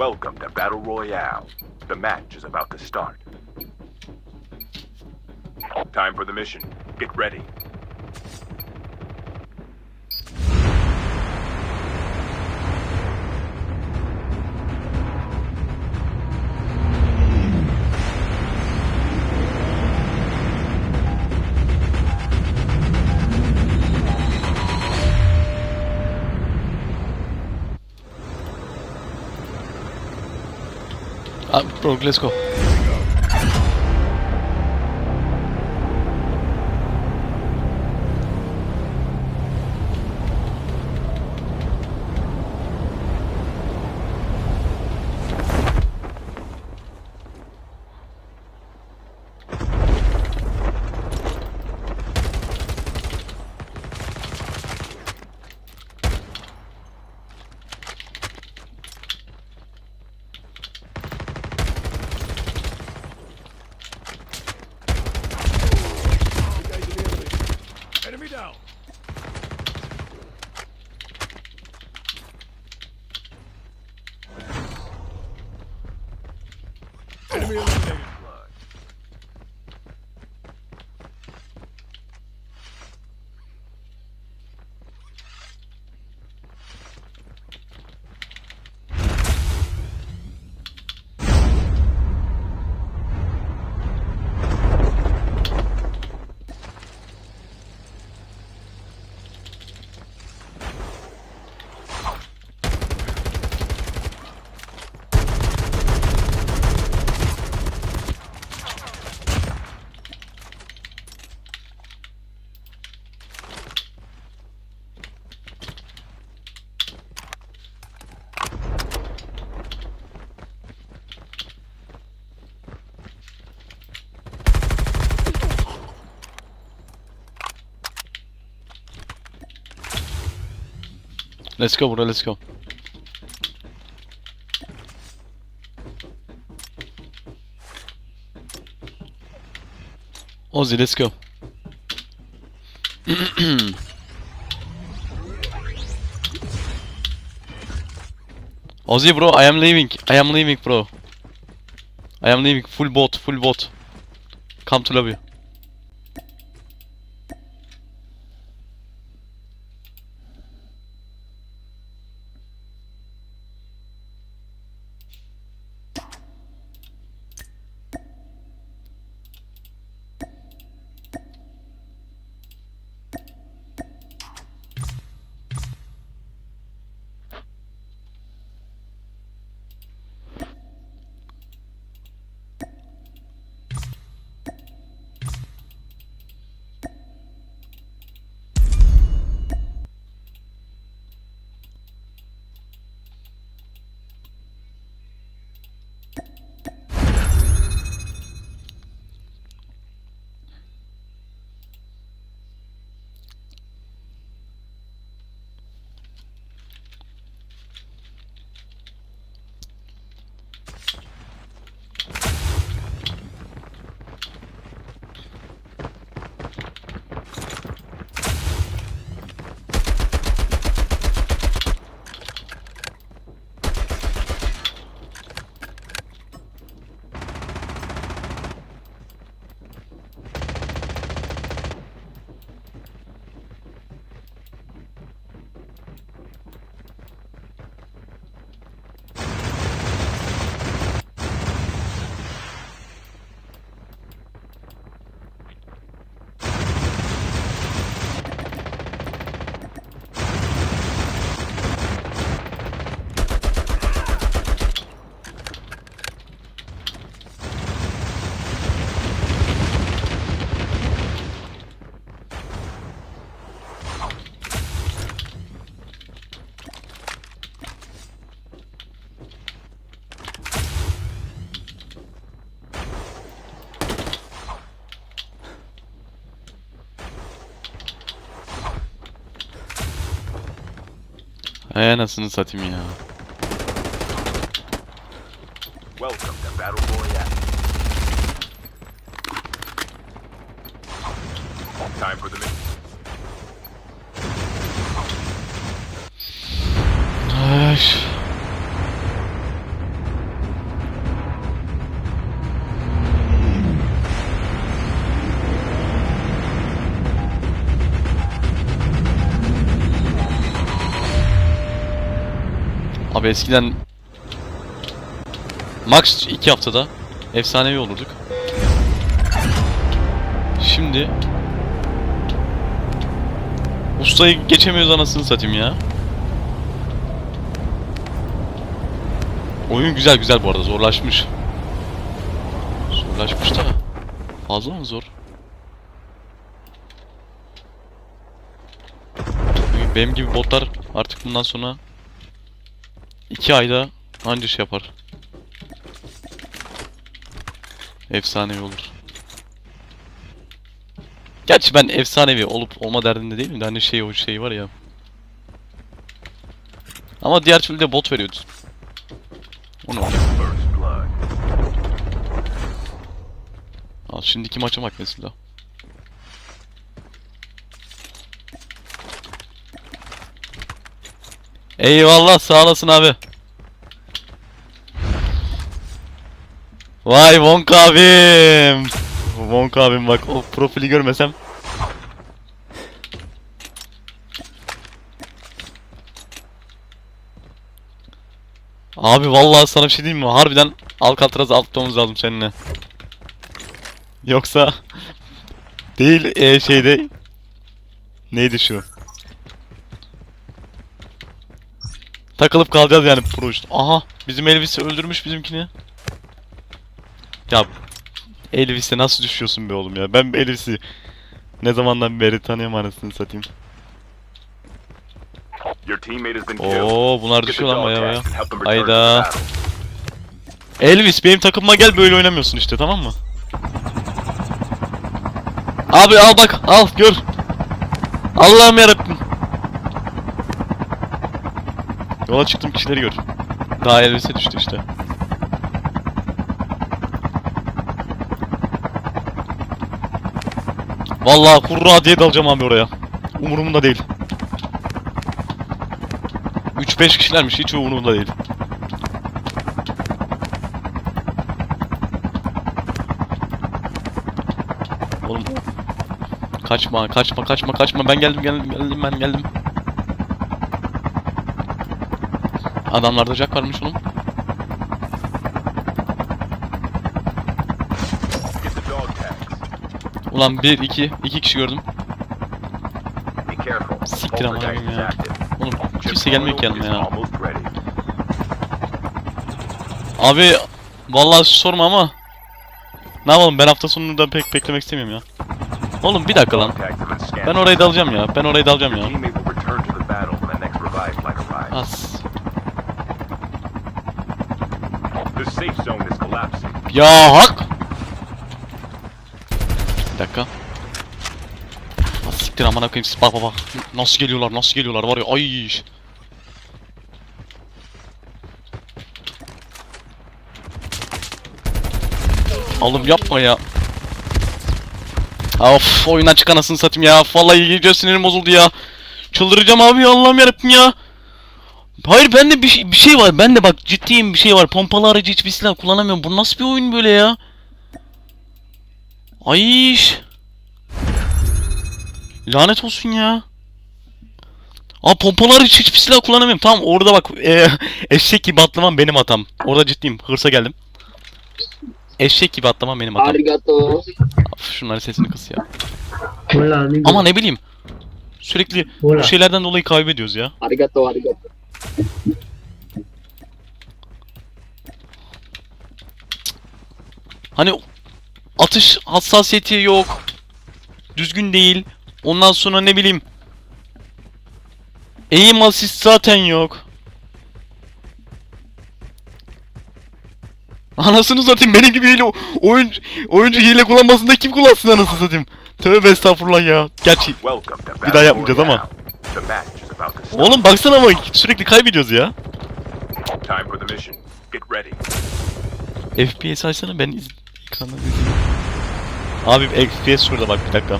Welcome to Battle Royale. The match is about to start. Time for the mission. Get ready. Ah, bro, let's go. Let's go bro, let's go. Ozzy, let's go. Ozzy bro, I am leaving. I am leaving bro. I am leaving. Full bot, full bot. Come to lobby. Ay anasını satayım ya. Welcome to Battle Royale. Eskiden Max 2 haftada efsanevi olurduk. Şimdi Ustayı geçemiyoruz anasını satayım ya. Oyun güzel güzel bu arada zorlaşmış. Zorlaşmış da fazla mı zor? Benim gibi botlar artık bundan sonra 2 ayda anca şey yapar. Efsanevi olur. Gerçi ben efsanevi olup olma derdinde değilim de hani şey o şey var ya. Ama diğer türlü de bot veriyordu. Var. First blood. Al şimdiki maça bak mesela. Eyvallah sağ olasın abi. Vay Wonk abim. Wonk abim bak o profili görmesem. Abi vallahi sana bir şey diyeyim mi? Harbiden Alcatraz'ı atmamız lazım seninle. Yoksa değil e, şeyde neydi şu? Takılıp kalacağız yani pro işte. Aha bizim Elvis'i öldürmüş bizimkini. Ya Elvis'e nasıl düşüyorsun be oğlum ya? Ben Elvis'i ne zamandan beri tanıyorum anasını satayım. Oo bunlar düşüyor lan baya baya. Hayda. Elvis benim takımıma gel böyle oynamıyorsun işte tamam mı? Abi al bak al gör. Allah'ım yarabbim. Yola çıktım kişileri gör. Daha Elvis'e düştü işte. Vallahi kurra diye dalacağım abi oraya. Umurumda değil. 3-5 kişilermiş hiç umurumda değil. Oğlum kaçma kaçma kaçma kaçma ben geldim geldim geldim ben geldim. Adamlarda jack varmış oğlum. Ulan bir iki iki kişi gördüm. Siktir amına ya. Oğlum kimse gelmiyor ki yanıma ya. Abi vallahi sorma ama ne yapalım ben hafta sonunu da pek beklemek istemiyorum ya. Oğlum bir dakika lan. Ben orayı dalacağım ya. Ben orayı dalacağım ya. teammate will return to the battle when the next revive flight arrives. As. The safe zone is collapsing. Ya hak. Bir dakika. Ah, siktir amına koyayım bak bak bak. Nasıl geliyorlar nasıl geliyorlar var ya ay. Oğlum yapma ya. Of oyundan çık anasını satayım ya. Vallahi iyice sinirim bozuldu ya. Çıldıracağım abi Allah'ım yarabbim ya. Hayır bende bir, şey- bir şey var. Ben de bak ciddiyim bir şey var. Pompalı aracı hiçbir silah kullanamıyorum. Bu nasıl bir oyun böyle ya? Ay. Lanet olsun ya. Aa pompalı aracı hiçbir silah kullanamıyorum. Tamam orada bak e, eşek gibi atlamam benim hatam. Orada ciddiyim. Hırsa geldim. Eşek gibi atlamam benim hatam. Arigato. Of, şunların sesini kıs ya. Hola amigo. Ama ne bileyim. Sürekli bu şeylerden dolayı kaybediyoruz ya. Arigato, arigato. Hani atış hassasiyeti yok. Düzgün değil. Ondan sonra ne bileyim. Aim assist zaten yok. Anasını satayım benim gibi hile oyuncu, oyuncu hile kullanmasında kim kullansın anasını satayım. Tövbe estağfurullah ya. Gerçi Bir daha yapmayacağız ama. Oğlum baksana ama sürekli kaybediyoruz ya. Time for the mission. Get ready. FPS açsana ben iz... ekrandan izleyeyim. Abi FPS şurada bak bir dakika.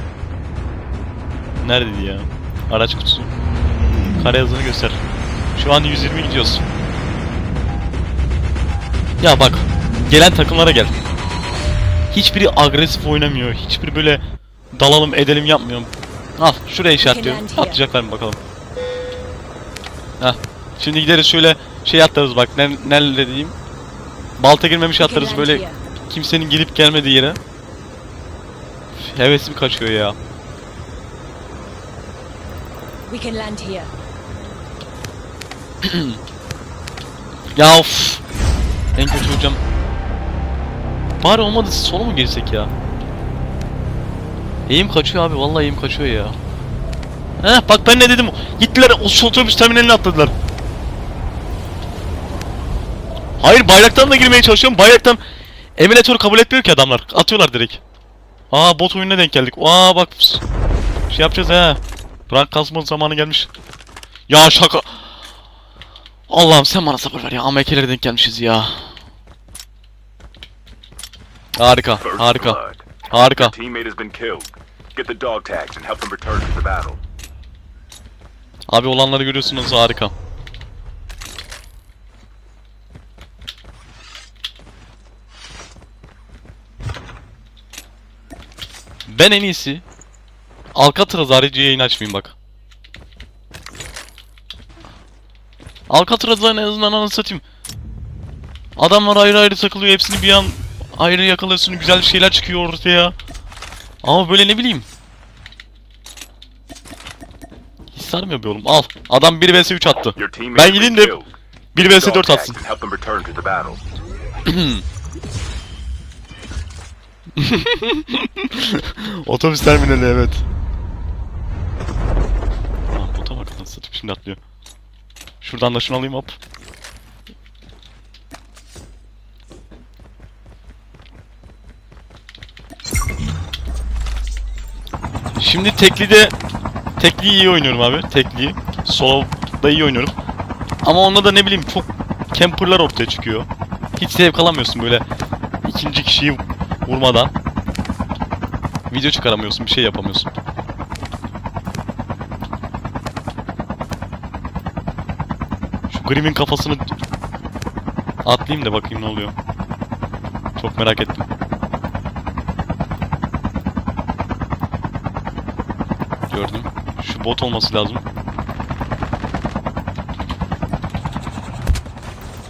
Neredeydi ya? Araç kutusu. Kare yazını göster. Şu an 120 gidiyoruz. Ya bak. Gelen takımlara gel. Hiçbiri agresif oynamıyor. Hiçbiri böyle dalalım edelim yapmıyor. Al şuraya işaretliyorum. Atlayacaklar mı bakalım. Heh. Şimdi gideriz şöyle şey atlarız bak ne, nerede diyeyim. Balta girmemiş atlarız böyle kimsenin gelip gelmediği yere. Hevesim kaçıyor ya. We can land here. Ya of. En kötü hocam. Bari olmadı solo mu girsek ya? Eğim kaçıyor abi vallahi eğim kaçıyor ya. Heh bak ben ne dedim. Gittiler o otobüs terminaline atladılar. Hayır bayraktan da girmeye çalışıyorum. Bayraktan emülatör kabul etmiyor ki adamlar. Atıyorlar direkt. Aa bot oyununa denk geldik. Aa bak şey yapacağız ha. Rank kasma zamanı gelmiş. Ya şaka. Allah'ım sen bana sabır ver ya. Amekelere denk gelmişiz ya. Harika, harika, harika. Your teammate has been killed. Get the dog tags and help them return to the battle. Abi olanları görüyorsunuz harika. Ben en iyisi Alcatraz harici yayın açmayayım bak. Alcatraz'dan en azından anasını satayım. Adamlar ayrı ayrı takılıyor hepsini bir an ayrı yakalıyorsun güzel şeyler çıkıyor ortaya. Ama böyle ne bileyim. Hiç sarmıyor be oğlum al. Adam 1 vs 3 attı. Ben gideyim de killed. 1 vs Dog 4 tags atsın. Otobüs terminali evet. Lan bota bak nasıl satıp şimdi atlıyor. Şuradan da şunu alayım hop. Şimdi teklide tekliyi iyi oynuyorum abi. Tekliyi. Solo'da iyi oynuyorum. Ama onda da ne bileyim çok camperlar ortaya çıkıyor. Hiç zevk alamıyorsun böyle ikinci kişiyi vurmadan. Video çıkaramıyorsun, bir şey yapamıyorsun. Şu Grimm'in kafasını atlayayım da bakayım ne oluyor. Çok merak ettim. Gördüm. Şu bot olması lazım.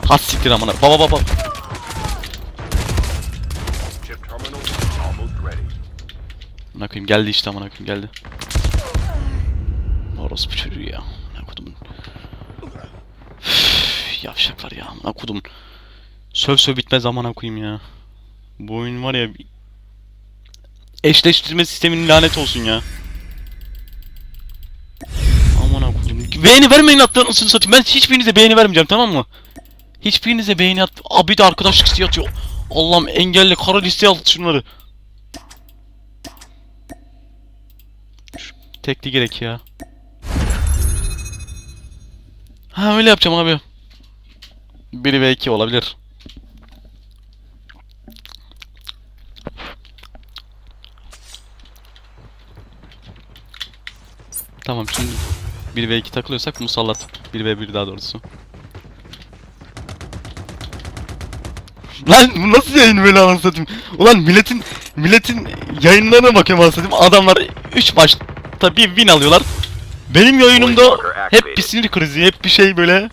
Has siktir amına. Baba baba. Amına koyayım geldi işte amına koyayım geldi. Orospu çocuğu ya. Amına kodumun. Yavşaklar ya amına kodum. Söv söv bitmez amına koyayım ya. Bu oyun var ya eşleştirme sisteminin lanet olsun ya. Amına kodum. Beğeni vermeyin anasını satayım. Ben hiçbirinize beğeni vermeyeceğim tamam mı? Hiçbirinize beğeni at. Abi de arkadaşlık isteği atıyor. Allah'ım engelli kara listeye al şunları. Tekli gerek ya. Ha öyle yapacağım abi. 1 ve 2 olabilir. Tamam şimdi 1 ve 2 takılıyorsak musallat. 1 ve 1 daha doğrusu. Lan bu nasıl yayın böyle anasını? Ulan milletin milletin yayınlarına bakıyorum anasını. Adamlar 3 maçta bir win alıyorlar. Benim yayınımda hep bir sinir krizi, hep bir şey böyle.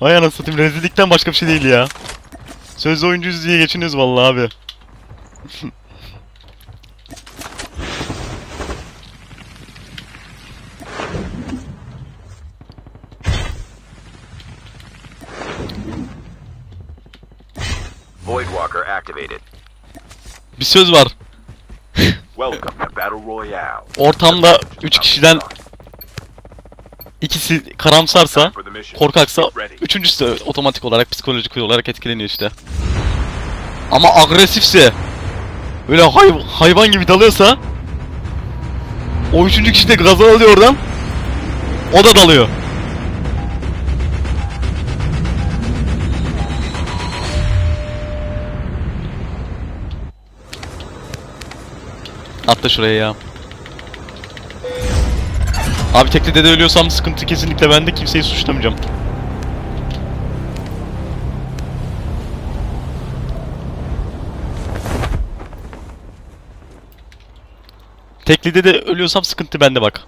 Vay anasını satayım rezillikten başka bir şey değil ya. Sözlü oyuncuyuz diye geçiniyoruz vallahi abi. Voidwalker activated. Bir söz var. Ortamda 3 kişiden ikisi karamsarsa, korkaksa üçüncüsü de otomatik olarak psikolojik olarak etkileniyor işte. Ama agresifse böyle hay- hayvan gibi dalıyorsa o üçüncü kişi de gaza alıyor oradan. O da dalıyor. Atla şuraya ya. Abi tekli dede ölüyorsam sıkıntı kesinlikle bende kimseyi suçlamayacağım. Teklide de ölüyorsam sıkıntı bende bak.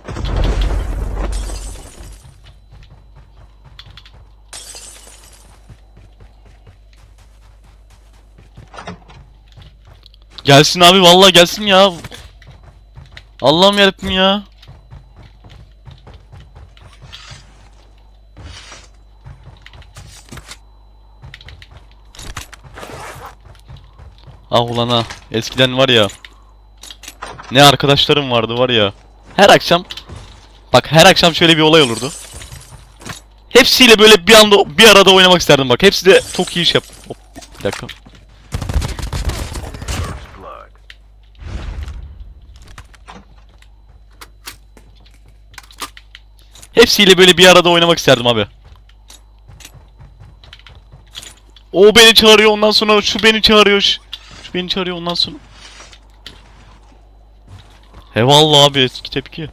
Gelsin abi vallahi gelsin ya. Allah'ım yarabbim ya. Ah ulan ha. Eskiden var ya. Ne arkadaşlarım vardı var ya. Her akşam bak her akşam şöyle bir olay olurdu. Hepsiyle böyle bir anda bir arada oynamak isterdim bak. Hepsi de çok iyi iş yap. Hop, bir dakika. Hepsiyle böyle bir arada oynamak isterdim abi. O beni çağırıyor ondan sonra şu beni çağırıyor. Şu, beni çağırıyor ondan sonra. Eyvallah abi eski tepki.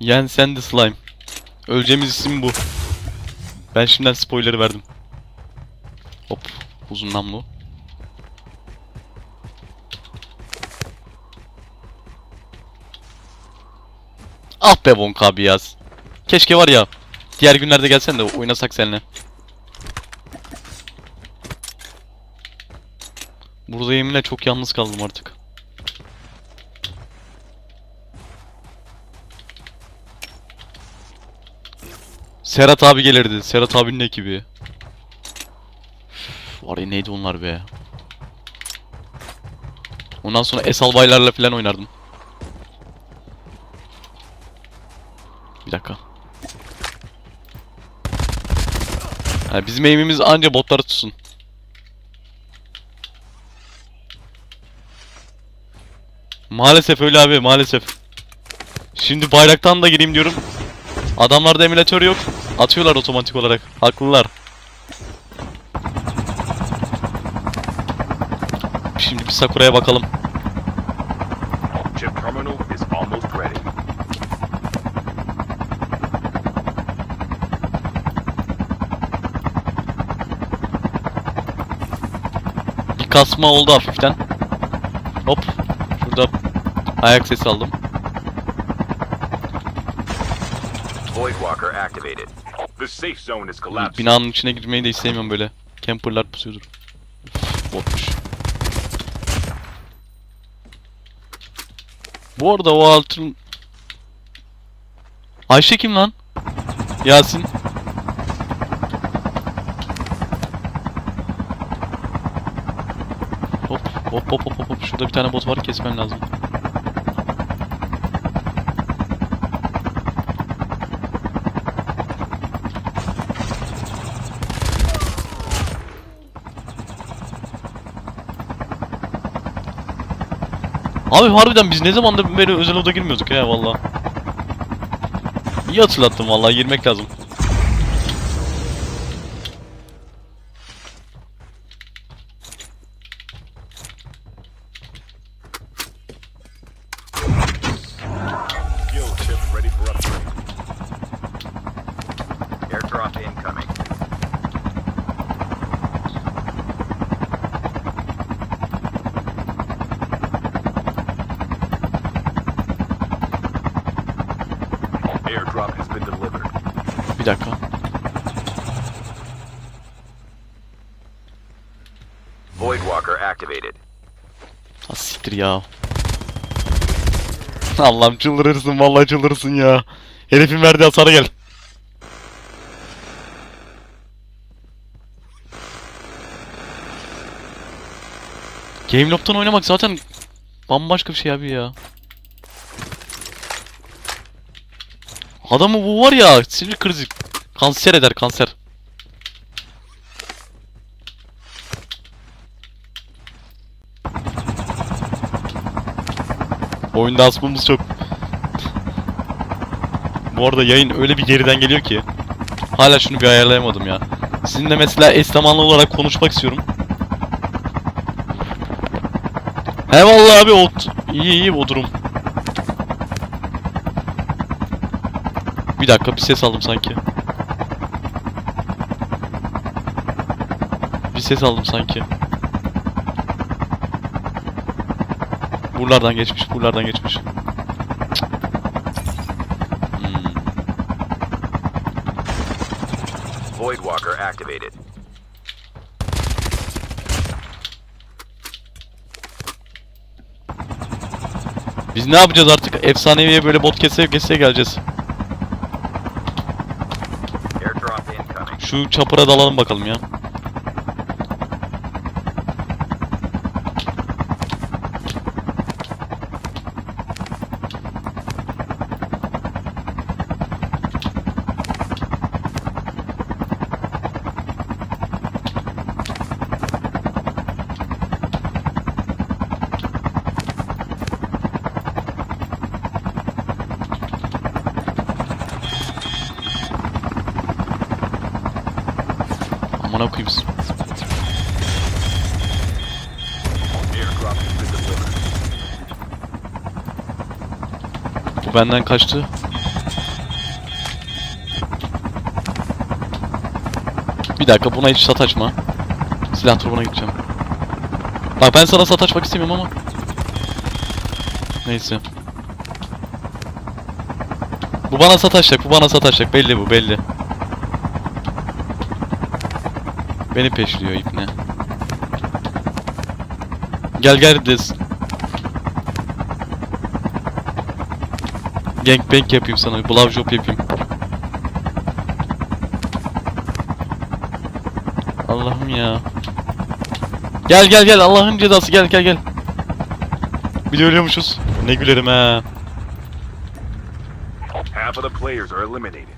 Yen sen de slime. Öleceğimiz isim bu. Ben şimdiden spoiler'ı verdim. Hop. Uzun namlu. Ah be Wonk abi yaz. Keşke var ya. Diğer günlerde gelsen de oynasak seninle. Burada yeminle çok yalnız kaldım artık. Serhat abi gelirdi. Serhat abinin ekibi. Var ya neydi onlar be. Ondan sonra Esal Baylar'la falan oynardım. Bir dakika. Ha, bizim aim'imiz anca botları tutsun. Maalesef öyle abi maalesef. Şimdi bayraktan da gireyim diyorum. Adamlarda emülatör yok. Atıyorlar otomatik olarak. Haklılar. Şimdi bir Sakura'ya bakalım. Chip terminal is almost ready. Bir kasma oldu hafiften. Hop. Şurada ayak sesi aldım. Voidwalker activated. The safe zone is collapsing. Binanın içine girmeyi de istemiyorum böyle. Camperlar pusuyordur. Botmuş. Bu arada o altın... Ayşe kim lan? Yasin. Hop hop hop hop hop. Şurada bir tane bot var kesmem lazım. Abi harbiden biz ne zamandır beri özel oda girmiyorduk ya valla. İyi hatırlattın valla girmek lazım. Yo, Chip, ready for upgrade. Airdrop incoming. Airdrop has been delivered. Bir dakika. Voidwalker activated. Ha siktir ya. Allah'ım çıldırırsın vallahi çıldırırsın ya. Herifin verdiği hasara gel. Gameloft'tan oynamak zaten bambaşka bir şey abi ya. Adamı bu var ya sinir krizi kanser eder kanser. Oyunda asmamız çok. Bu arada yayın öyle bir geriden geliyor ki. Hala şunu bir ayarlayamadım ya. Sizinle mesela eş zamanlı olarak konuşmak istiyorum. He vallahi abi o iyi iyi o durum. Bir dakika bir ses aldım sanki. Bir ses aldım sanki. Buralardan geçmiş, buralardan geçmiş. Hmm. Void Walker activated. Biz ne yapacağız artık? Efsaneviye böyle bot kese kese geleceğiz. Şu çapıra dalalım bakalım ya. Delivered. Bu benden kaçtı. Bir dakika buna hiç sataşma. Silah turbuna gideceğim. Bak ben sana sataşmak istemiyorum ama. Neyse. Bu bana sataşacak, bu bana sataşacak. Belli bu, belli. Beni peşliyor ipne. Gel gel des. Gangbang yapayım sana, blowjob yapayım. Allah'ım ya. Gel gel gel Allah'ın cezası gel gel gel. Bir de ölüyormuşuz. Ne gülerim ha. Half of the players are eliminated.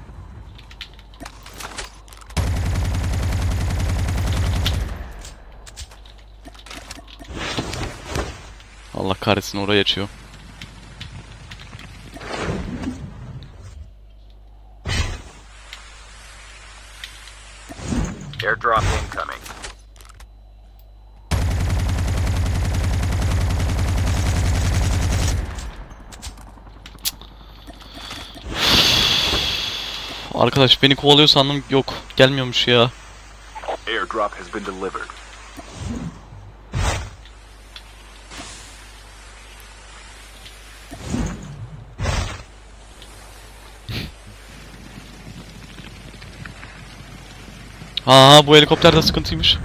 Kahretsin orayı açıyor. Airdrop incoming. Arkadaş beni kovalıyor sandım yok gelmiyormuş ya. Airdrop has been delivered. Aa bu helikopter de sıkıntıymış.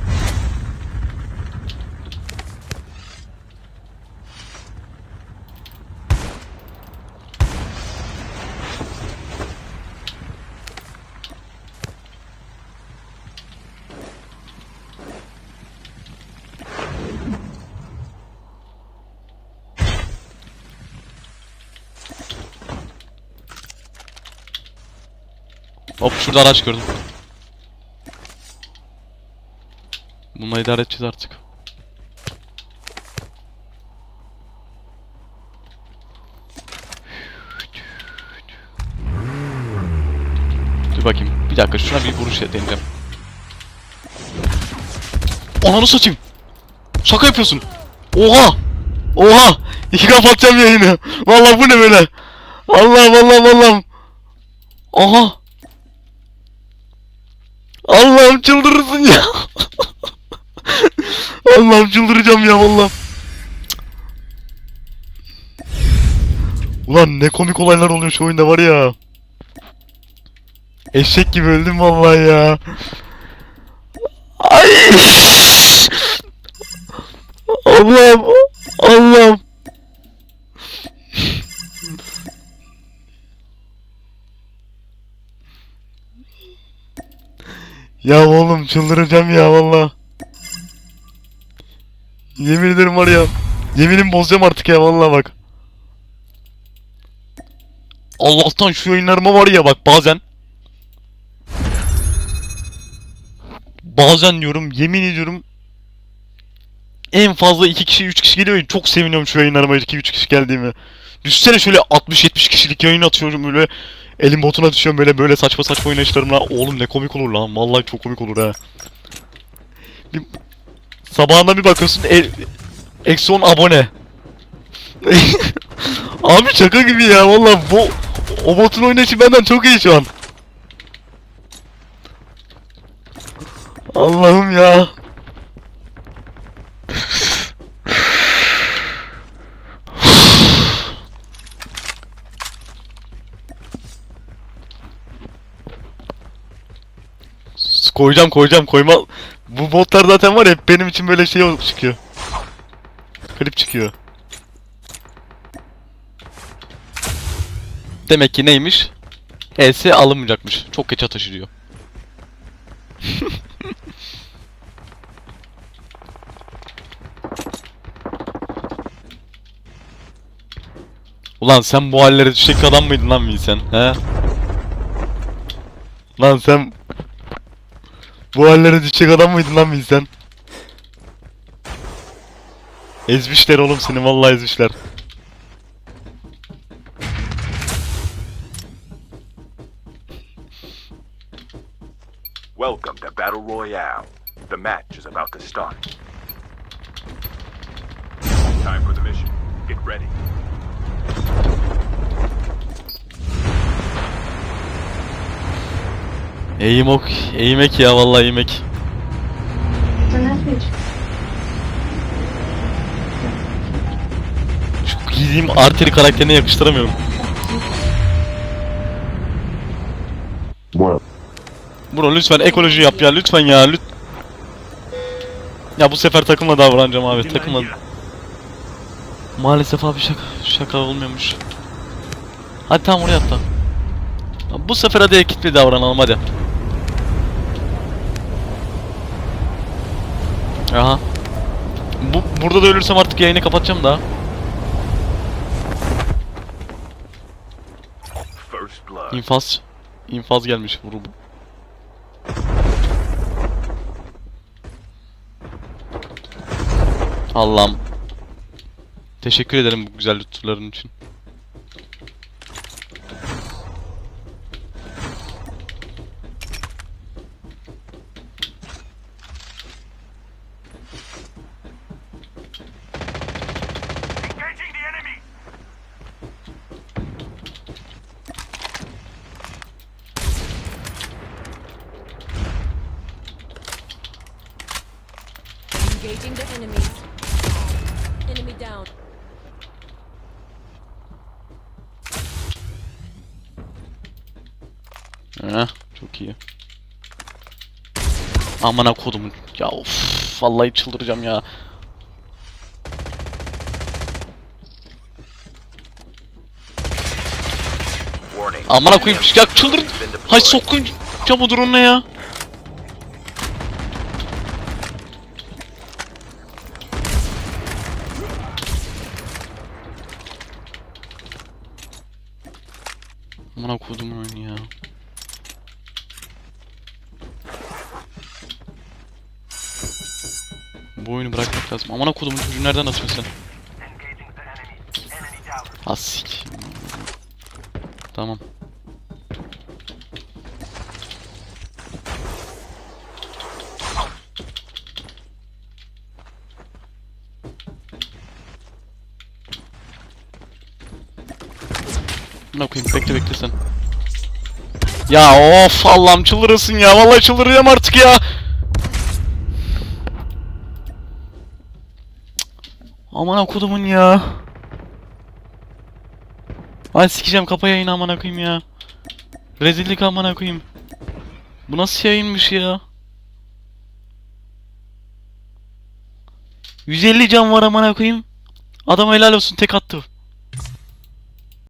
Hop şurada araç gördüm. Bununla idare edeceğiz artık. Dur bakayım. Bir dakika şuna bir vuruş deneyeceğim. Ananı satayım. Şaka yapıyorsun. Oha. Oha. İki kapatacağım yayını. Vallahi bu ne böyle? Allah vallahi vallahi. Aha. Allah'ım çıldırırsın ya. Allah'ım çıldıracağım ya vallahi. Ulan ne komik olaylar oluyor şu oyunda var ya. Eşek gibi öldüm vallahi ya. Ay. Allah'ım. Allah'ım. Ya oğlum çıldıracağım ya valla. Yemin ederim var ya. Yeminimi bozacağım artık ya valla bak. Allah'tan şu yayınlarıma var ya bak bazen. Bazen diyorum yemin ediyorum. En fazla 2 kişi 3 kişi geliyor. Çok seviniyorum şu yayınlarıma 2-3 kişi geldiğimi. Düşsene şöyle 60-70 kişilik yayın atıyorum böyle. Elim botuna düşüyorum böyle böyle saçma saçma oynayışlarımla. Oğlum ne komik olur lan. Vallahi çok komik olur ha. Bir, sabahında bir bakıyorsun el, eksi 10 abone. Abi şaka gibi ya vallahi bu o botun oynayışı benden çok iyi şu an. Allah'ım ya. koyacağım koyacağım koyma. Bu botlar zaten var ya hep benim için böyle şey çıkıyor. Klip çıkıyor. Demek ki neymiş? ES alınmayacakmış. Çok geç taşırıyor. Ulan sen bu hallere düşecek adam mıydın lan Wilson? He? Lan sen bu hallere düşecek adam mıydın lan Wilson? Ezmişler oğlum seni vallahi ezmişler. Welcome to Battle Royale. The match is about to start. Time for the mission. Get ready. Eğim ok, eğimek ya vallahi eğimek. Şu giydiğim arteri karakterine yakıştıramıyorum. Bro lütfen ekoloji yap ya lütfen ya lüt. Ya bu sefer takımla davranacağım abi takımla. Maalesef abi şaka şaka olmuyormuş. Hadi tamam oraya atla. Bu sefer hadi ekipli davranalım hadi. Aha. Bu burada da ölürsem artık yayını kapatacağım da. İnfaz. İnfaz gelmiş vuru. Allah'ım. Teşekkür ederim bu güzel lütufların için. Çok iyi. Amına kodumun. Ya of, vallahi çıldıracağım ya. Amına koyayım ya çıldır. Hay sokun camı durun ne ya? Amına kodumun ya. Bu oyunu bırakmak lazım. Amına kodumun çocuğu nereden atıyorsun sen? Ha sik. Tamam. Ne koyayım bekle bekle sen. Ya of Allah'ım çıldırırsın ya vallahi çıldıracağım artık ya. Aman okudumun ya. Ay sikeceğim kapa yayını aman koyayım ya. Rezillik aman koyayım. Bu nasıl yayınmış ya? 150 can var aman koyayım. Adam helal olsun tek attı.